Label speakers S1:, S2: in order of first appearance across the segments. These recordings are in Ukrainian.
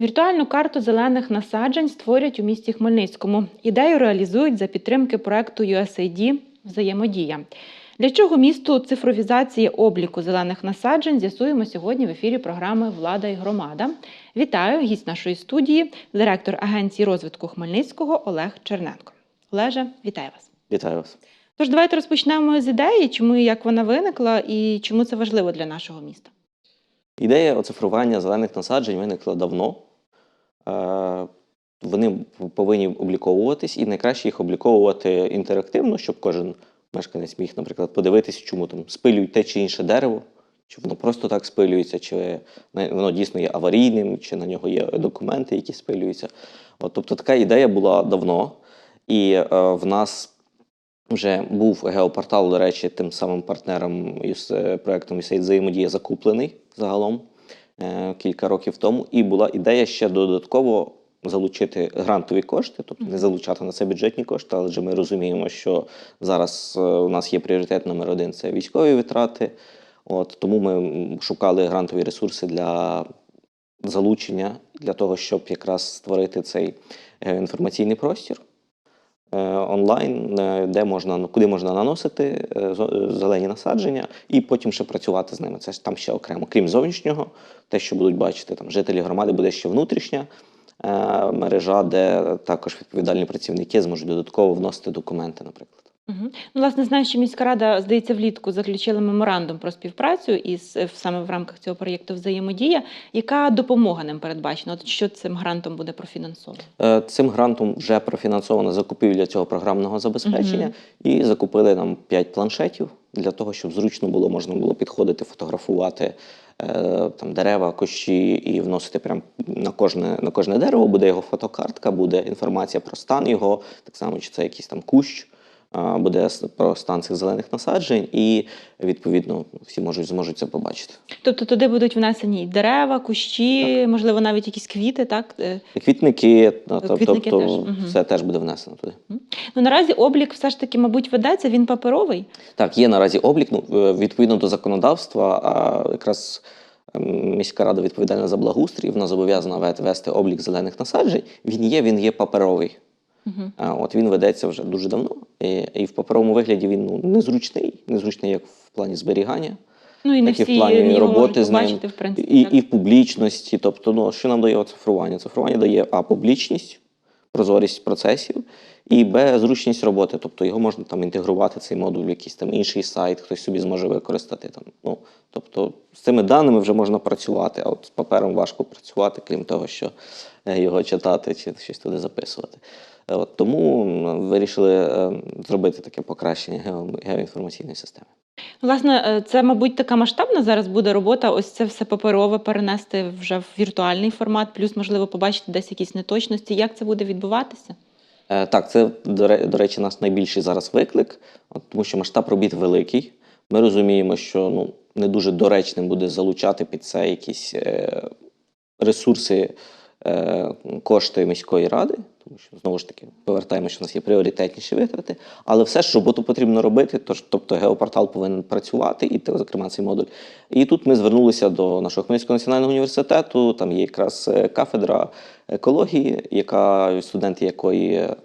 S1: Віртуальну карту зелених насаджень створять у місті Хмельницькому. Ідею реалізують за підтримки проекту USAID Взаємодія. Для чого місту цифровізації обліку зелених насаджень з'ясуємо сьогодні в ефірі програми Влада і громада. Вітаю гість нашої студії, директор Агенції розвитку Хмельницького Олег Черненко. Олеже, вітаю вас.
S2: Вітаю вас.
S1: Тож давайте розпочнемо з ідеї, чому і як вона виникла, і чому це важливо для нашого міста.
S2: Ідея оцифрування зелених насаджень виникла давно. Вони повинні обліковуватись, і найкраще їх обліковувати інтерактивно, щоб кожен мешканець міг, наприклад, подивитися, чому там спилюють те чи інше дерево, чи воно просто так спилюється, чи воно дійсно є аварійним, чи на нього є документи, які спилюються. От, тобто така ідея була давно, і е, в нас вже був геопортал, до речі, тим самим партнером із е, проектом USAID взаємодія закуплений загалом кілька років тому. І була ідея ще додатково залучити грантові кошти, тобто не залучати на це бюджетні кошти, але ж ми розуміємо, що зараз е, у нас є пріоритет номер один це військові витрати. От тому ми шукали грантові ресурси для залучення для того, щоб якраз створити цей е, інформаційний простір е, онлайн, е, де можна ну, куди можна наносити е, е, зелені насадження, і потім ще працювати з ними. Це ж там ще окремо. Крім зовнішнього, те, що будуть бачити там жителі громади, буде ще внутрішня е, мережа, де також відповідальні працівники зможуть додатково вносити документи, наприклад.
S1: Угу. Ну, власне, знаю, що міська рада, здається, влітку заключила меморандум про співпрацю із е, саме в рамках цього проєкту взаємодія. Яка допомога ним передбачена? От що цим грантом буде профінансовано?
S2: Е, Цим грантом вже профінансована закупівля цього програмного забезпечення і закупили нам 5 планшетів для того, щоб зручно було можна було підходити, фотографувати е, там дерева, кущі і вносити прямо на кожне на кожне дерево. Буде його фотокартка, буде інформація про стан його, так само чи це якийсь там кущ. Буде про стан цих зелених насаджень, і відповідно всі можуть зможуть це побачити.
S1: Тобто туди будуть внесені дерева, кущі, можливо, навіть якісь квіти, так? Е,
S2: Квітники, ну,
S1: Квітники
S2: тобто
S1: теж,
S2: це теж буде внесено туди.
S1: Ну наразі облік все ж таки, мабуть, ведеться, він паперовий.
S2: Так, є наразі облік. Ну, е, відповідно до законодавства, а якраз ем, міська рада відповідальна за благоустрій, вона зобов'язана вести облік зелених насаджень. Він є, він є паперовий.
S1: Угу.
S2: А, От він ведеться вже дуже давно. І, і в паперовому вигляді він ну, незручний, незручний як в плані зберігання,
S1: Ну і не
S2: так і
S1: всі
S2: в плані роботи з ним,
S1: побачити, в принципі.
S2: і,
S1: так.
S2: і в публічності. Тобто, ну, що нам дає оцифрування? Цифрування дає а публічність, прозорість процесів, і б зручність роботи. Тобто його можна там інтегрувати цей модуль в якийсь там інший сайт, хтось собі зможе використати там. Ну тобто з цими даними вже можна працювати, а от з папером важко працювати, крім того, що е, його читати чи щось туди записувати. Е, От тому вирішили е, зробити таке покращення геоінформаційної системи.
S1: Власне, е, це, мабуть, така масштабна зараз буде робота. Ось це все паперове перенести вже в віртуальний формат, плюс, можливо, побачити десь якісь неточності. Як це буде відбуватися?
S2: Так, це, до речі, наш найбільший зараз виклик, тому що масштаб робіт великий. Ми розуміємо, що ну, не дуже доречним буде залучати під це якісь ресурси, кошти міської ради, тому що знову ж таки повертаємося, що у нас є пріоритетніші витрати. Але все ж роботу потрібно робити, тож, тобто геопортал повинен працювати, і зокрема цей модуль. І тут ми звернулися до нашого Хмельницького національного університету. Там є якраз е, кафедра екології, яка студенти якої е,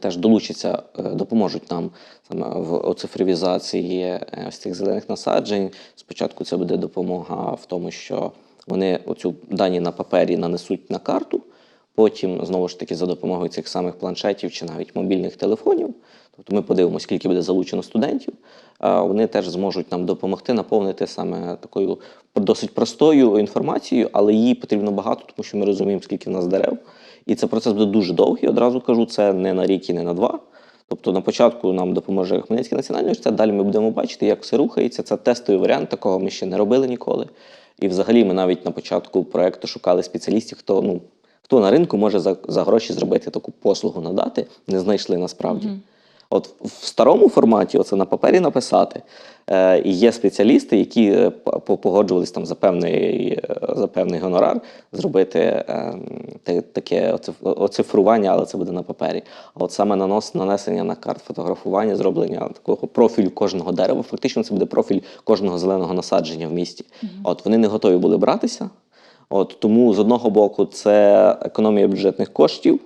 S2: теж долучаться, е, допоможуть нам саме в оцифровізації е, ось цих зелених насаджень. Спочатку це буде допомога в тому, що вони оцю дані на папері нанесуть на карту. Потім знову ж таки за допомогою цих самих планшетів чи навіть мобільних телефонів. Тобто ми подивимося, скільки буде залучено студентів. Вони теж зможуть нам допомогти наповнити саме такою досить простою інформацією, але її потрібно багато, тому що ми розуміємо, скільки в нас дерев. І це процес буде дуже довгий. Одразу кажу, це не на рік і не на два. Тобто на початку нам допоможе Хмельницький національний університет, далі ми будемо бачити, як все рухається. Це тестовий варіант, такого ми ще не робили ніколи. І взагалі ми навіть на початку проекту шукали спеціалістів, хто ну хто на ринку може за, за гроші зробити таку послугу надати, не знайшли насправді.
S1: Мгм.
S2: От в старому форматі, оце на папері написати, е, і є спеціалісти, які е, по- погоджувались там за певний, е, за певний гонорар зробити е, таке оцифрування, але це буде на папері. А от саме нанос, нанесення на карт фотографування, зроблення такого профілю кожного дерева, фактично це буде профіль кожного зеленого насадження в місті. От вони не готові були братися. От тому з одного боку це економія бюджетних коштів.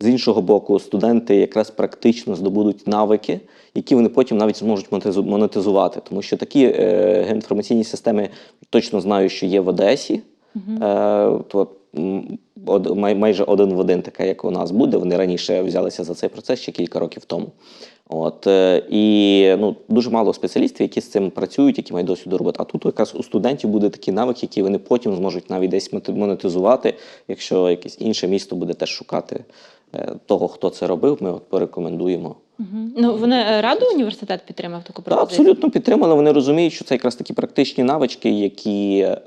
S2: З іншого боку, студенти якраз практично здобудуть навики, які вони потім навіть зможуть монетизу- монетизувати. Тому що такі е, геоінформаційні системи точно знаю, що є в Одесі.
S1: Мгм.
S2: Е, то, од, май, майже один в один, така, як у нас буде. Вони раніше взялися за цей процес ще кілька років тому. От, е, і ну, дуже мало спеціалістів, які з цим працюють, які мають досвід роботи. А тут якраз у студентів буде такий навик, який вони потім зможуть навіть десь монетизувати, якщо якесь інше місто буде теж шукати того, хто це робив, ми от порекомендуємо.
S1: Мгм. Ну, вони е, радо університет підтримав таку
S2: Та,
S1: пропозицію?
S2: абсолютно підтримали. Вони розуміють, що це якраз такі практичні навички, які е,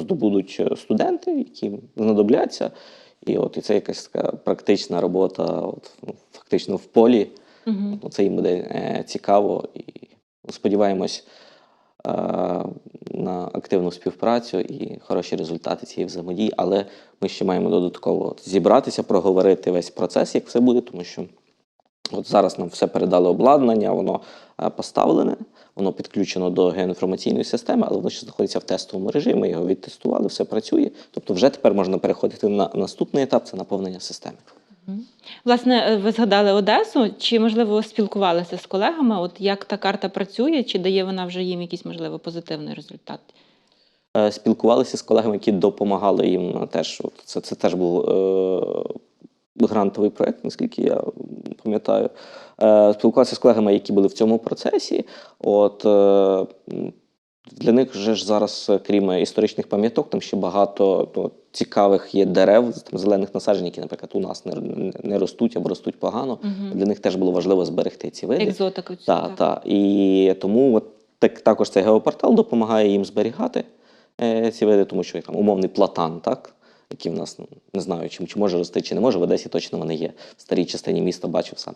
S2: здобудуть студенти, які знадобляться. І от і це якась така практична робота, от, ну, фактично в полі. Ну, Це їм буде е, цікаво і сподіваємось е, на активну співпрацю і хороші результати цієї взаємодії. Але ми ще маємо додатково зібратися, проговорити весь процес, як все буде, тому що от зараз нам все передали обладнання, воно е, поставлене, воно підключено до геоінформаційної системи, але воно ще знаходиться в тестовому режимі. Його відтестували, все працює. Тобто, вже тепер можна переходити на наступний етап це наповнення системи.
S1: Власне, е, ви згадали Одесу. Чи можливо спілкувалися з колегами? От як та карта працює, чи дає вона вже їм якийсь можливо позитивний результат?
S2: Е, спілкувалися з колегами, які допомагали їм теж. От це, це теж був е, грантовий проєкт, наскільки я пам'ятаю. Е, спілкувалися з колегами, які були в цьому процесі. От, е, для них вже ж зараз, е, крім історичних пам'яток, там ще багато ну, цікавих є дерев, там, зелених насаджень, які, наприклад, у нас не, не- не ростуть або ростуть погано.
S1: Угу.
S2: Для них теж було важливо зберегти ці види.
S1: Екзотику Та,
S2: Так, так. І тому от, так, також цей геопортал допомагає їм зберігати е, ці види, тому що там умовний платан, так, який в нас ну, не знаю, чи, чи може рости, чи не може. В Одесі точно вони є. В старій частині міста бачив сам.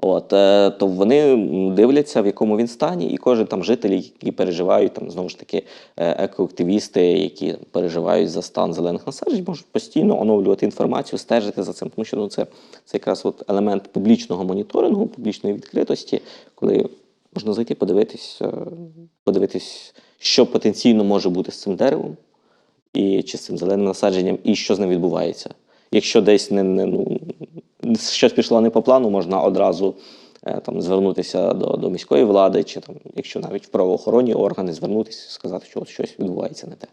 S2: От, е, то вони дивляться, в якому він стані, і кожен там житель, які переживають, там знову ж таки е, екоактивісти, які переживають за стан зелених насаджень, можуть постійно оновлювати інформацію, стежити за цим, тому що ну, це, це якраз от елемент публічного моніторингу, публічної відкритості, коли можна зайти, подивитись, е, подивитись, що потенційно може бути з цим деревом, і чи з цим зеленим насадженням, і що з ним відбувається. Якщо десь не, не ну, щось пішло не по плану, можна одразу е, там, звернутися до, до міської влади, чи там, якщо навіть в правоохоронні органи, звернутися і сказати, що от щось відбувається не те.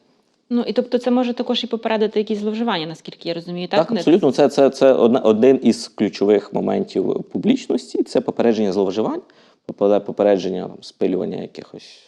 S1: Ну і тобто, це може також і попередити якісь зловживання, наскільки я розумію, так?
S2: Так, абсолютно. Це, це, це одна, один із ключових моментів публічності це попередження зловживань, попередження там, спилювання якихось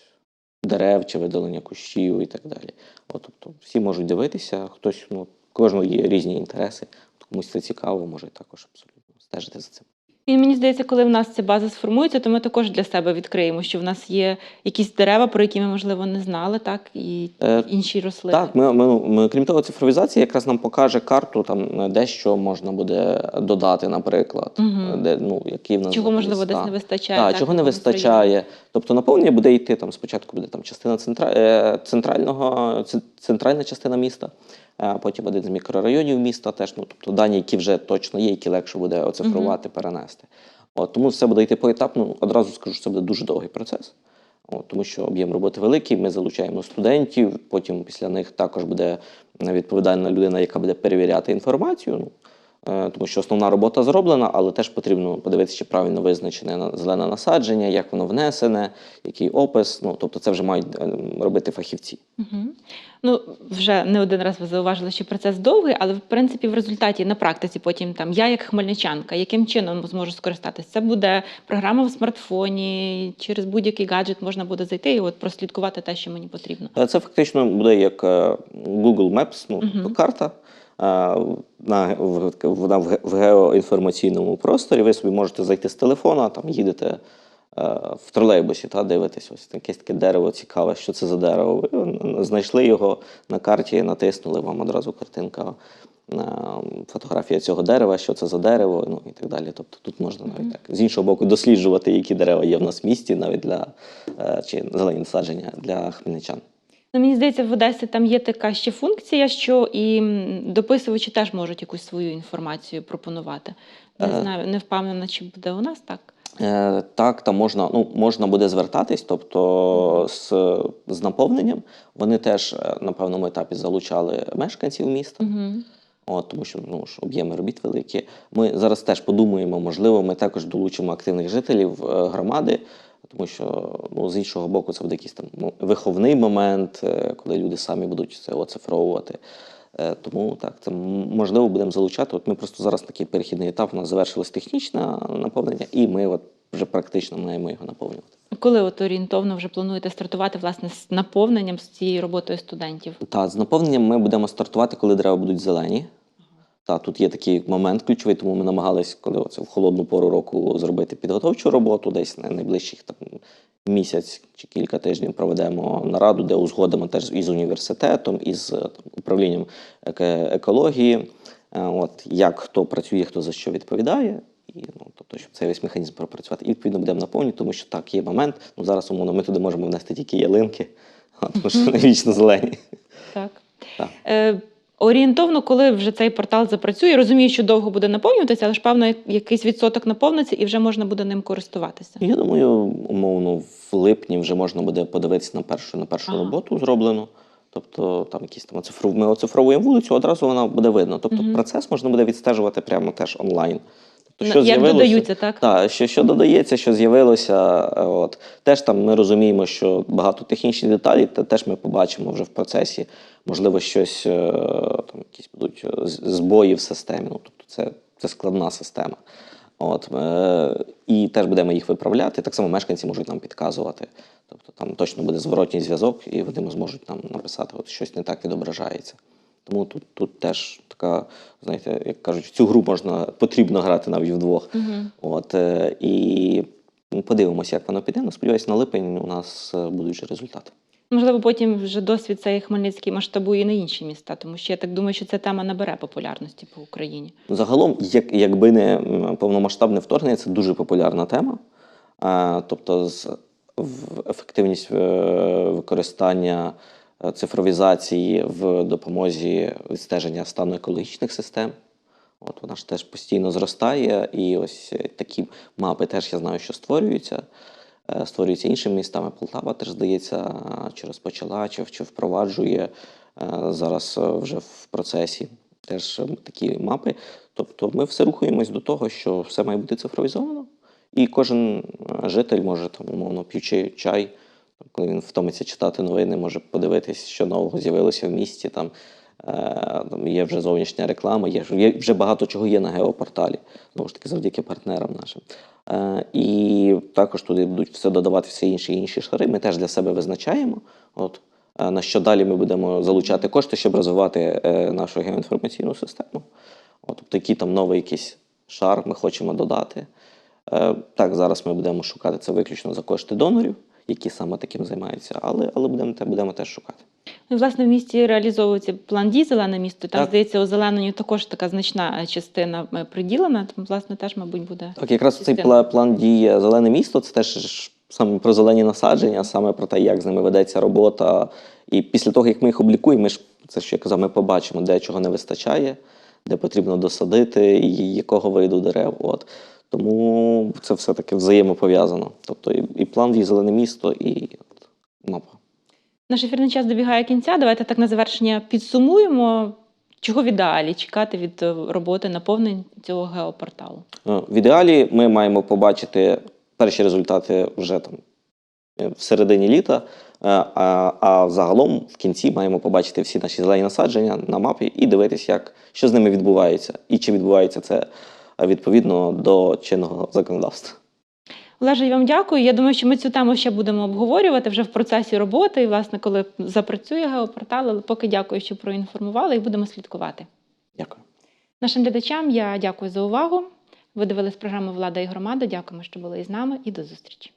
S2: дерев чи видалення кущів і так далі. От, тобто всі можуть дивитися, хтось, ну, кожного є різні інтереси, комусь це цікаво, може також абсолютно стежити за цим.
S1: І мені здається, коли в нас ця база сформується, то ми також для себе відкриємо, що в нас є якісь дерева, про які ми, можливо, не знали, так, і
S2: Е,
S1: інші рослини.
S2: Так, ми, ми, ми, крім того, цифровізація якраз нам покаже карту, там де що можна буде додати, наприклад,
S1: Мгм.
S2: де ну які в нас
S1: Чого, можливо, десь не вистачає.
S2: Так,
S1: так,
S2: чого не вистачає. Тобто наповнення буде йти там спочатку буде там частина центра, е, центрального, центральна частина міста, потім один з мікрорайонів міста теж. Ну, тобто дані, які вже точно є, які легше буде оцифрувати, перенести. От, тому все буде йти поетапно. Одразу скажу, що це буде дуже довгий процес. От, тому що об'єм роботи великий, ми залучаємо студентів, потім після них також буде відповідальна людина, яка буде перевіряти інформацію. Ну, тому що основна робота зроблена, але теж потрібно подивитися, чи правильно визначене на- зелене насадження, як воно внесене, який опис. Ну, тобто це вже мають е, робити фахівці.
S1: Угу. Ну, вже не один раз ви зауважили, що процес довгий, але в принципі в результаті на практиці потім там я як хмельничанка, яким чином зможу скористатися? Це буде програма в смартфоні, через будь-який гаджет можна буде зайти і от прослідкувати те, що мені потрібно.
S2: Е, Це фактично буде як е, Google Maps, ну,
S1: Мгм.
S2: карта. На, в, в, в геоінформаційному просторі ви собі можете зайти з телефона, там їдете е, в тролейбусі та дивитесь, ось якесь таке дерево цікаве, що це за дерево. Ви знайшли його на карті, натиснули вам одразу картинка, е, фотографія цього дерева, що це за дерево, ну і так далі. Тобто тут можна навіть так з іншого боку досліджувати, які дерева є в нас в місті, навіть для е, чи зелені насадження для хмельничан.
S1: Ну, мені здається, в Одесі там є така ще функція, що і дописувачі теж можуть якусь свою інформацію пропонувати. Не
S2: Е.
S1: знаю, не впевнена, чи буде у нас так.
S2: Е, Так, там можна, ну, можна буде звертатись, тобто з, з наповненням. Вони теж е, на певному етапі залучали мешканців міста.
S1: Угу.
S2: От, тому що ну, ж, об'єми робіт великі. Ми зараз теж подумаємо, можливо, ми також долучимо активних жителів громади, тому що ну, з іншого боку, це буде якийсь там ну, виховний момент, е, коли люди самі будуть це оцифровувати. Е, Тому так, це можливо будемо залучати. От ми просто зараз такий перехідний етап. У нас завершилось технічне наповнення, і ми от вже практично маємо його наповнювати.
S1: Коли от орієнтовно вже плануєте стартувати власне з наповненням з цією роботою студентів?
S2: Та з наповненням ми будемо стартувати, коли дерева будуть зелені. Та тут є такий момент ключовий, тому ми намагались, коли оце в холодну пору року зробити підготовчу роботу, десь на найближчих там місяць чи кілька тижнів проведемо нараду, де узгодимо теж із університетом, із е, там, управлінням екології. е, От як хто працює, хто за що відповідає. І ну, тобто, щоб цей весь механізм пропрацювати. І відповідно будемо наповнювати, тому що так, є момент. Ну зараз умовно ми туди можемо внести тільки ялинки, тому що вони вічно зелені.
S1: Так.
S2: Так.
S1: Орієнтовно, коли вже цей портал запрацює, розумію, що довго буде наповнюватися, але ж певно якийсь відсоток наповниться і вже можна буде ним користуватися.
S2: Я думаю, умовно, в липні вже можна буде подивитися на першу, на першу
S1: Ага.
S2: роботу зроблену. Тобто там якісь там оцифру... ми оцифровуємо вулицю, одразу вона буде видно. Тобто
S1: угу.
S2: процес можна буде відстежувати прямо теж онлайн. Тобто, що
S1: Як додаються, так?
S2: Так, що, що додається, що з'явилося. е, От. Теж там ми розуміємо, що багато технічних деталей те- теж ми побачимо вже в процесі. Можливо, щось е, там якісь будуть е, збої в системі. Ну, тобто це, це складна система. От, е, і теж будемо їх виправляти. Так само мешканці можуть нам підказувати. Тобто там точно буде зворотній зв'язок, і вони зможуть нам написати, от щось не так відображається. Тому тут, тут теж така, знаєте, як кажуть, в цю гру можна потрібно грати навіть вдвох.
S1: Угу.
S2: От, е, і ну, подивимося, як воно піде. Ну, сподіваюся, на липень у нас е, будуть вже результати.
S1: Можливо, потім вже досвід цей Хмельницький масштабує на інші міста, тому що я так думаю, що ця тема набере популярності по Україні.
S2: Загалом, як, якби не повномасштабне вторгнення, це дуже популярна тема. Е, Тобто, з, в ефективність використання цифровізації в допомозі відстеження стану екологічних систем. От вона ж теж постійно зростає, і ось е, такі мапи теж я знаю, що створюються. Е, Створюються іншими містами. Полтава теж здається, е, чи розпочала, чи, чи впроваджує е, зараз е, вже в процесі теж е, такі мапи. Тобто ми все рухаємось до того, що все має бути цифровізовано, і кожен е, житель може там, умовно, п'ючи чай, коли він втомиться читати новини, може подивитись, що нового з'явилося в місті. Там, е, там є вже зовнішня реклама, є, вже багато чого є на геопорталі, знову ж таки, завдяки партнерам нашим. Е, і також туди будуть все додавати все інші інші шари. Ми теж для себе визначаємо. От, е, на що далі ми будемо залучати кошти, щоб розвивати е, нашу геоінформаційну систему. От, тобто, який там новий якийсь шар ми хочемо додати. Е, так, зараз ми будемо шукати це виключно за кошти донорів, які саме таким займаються, але, але будемо, будемо теж шукати.
S1: Ну, власне, в місті реалізовується план дій зелене місто. Там,
S2: Так.
S1: здається, озелененню також така значна частина е, приділена. Тому, власне, теж, мабуть, буде.
S2: Так, якраз цей
S1: Частина.
S2: пла- план дії зелене місто це теж саме про зелені насадження, саме про те, як з ними ведеться робота. І після того, як ми їх облікуємо, ми ж це що я казав, ми побачимо, де чого не вистачає, де потрібно досадити, і якого виду дерев. От. Тому це все таки взаємопов'язано. Тобто і, і план дій зелене місто, і от, мапа.
S1: Наш ефірний час добігає кінця. Давайте так на завершення підсумуємо, чого в ідеалі чекати від е, роботи наповнень цього геопорталу.
S2: Е, В ідеалі ми маємо побачити перші результати вже там е, в середині літа, а, а загалом в кінці маємо побачити всі наші зелені насадження на мапі і дивитися, як, що з ними відбувається, і чи відбувається це відповідно до чинного законодавства.
S1: Олеже, я вам дякую. Я думаю, що ми цю тему ще будемо обговорювати вже в процесі роботи, і, власне, коли запрацює геопортал. Але поки дякую, що проінформували, і будемо слідкувати.
S2: Дякую.
S1: Нашим глядачам я дякую за увагу. Ви дивились програму Влада і громада. Дякуємо, що були із нами, і до зустрічі.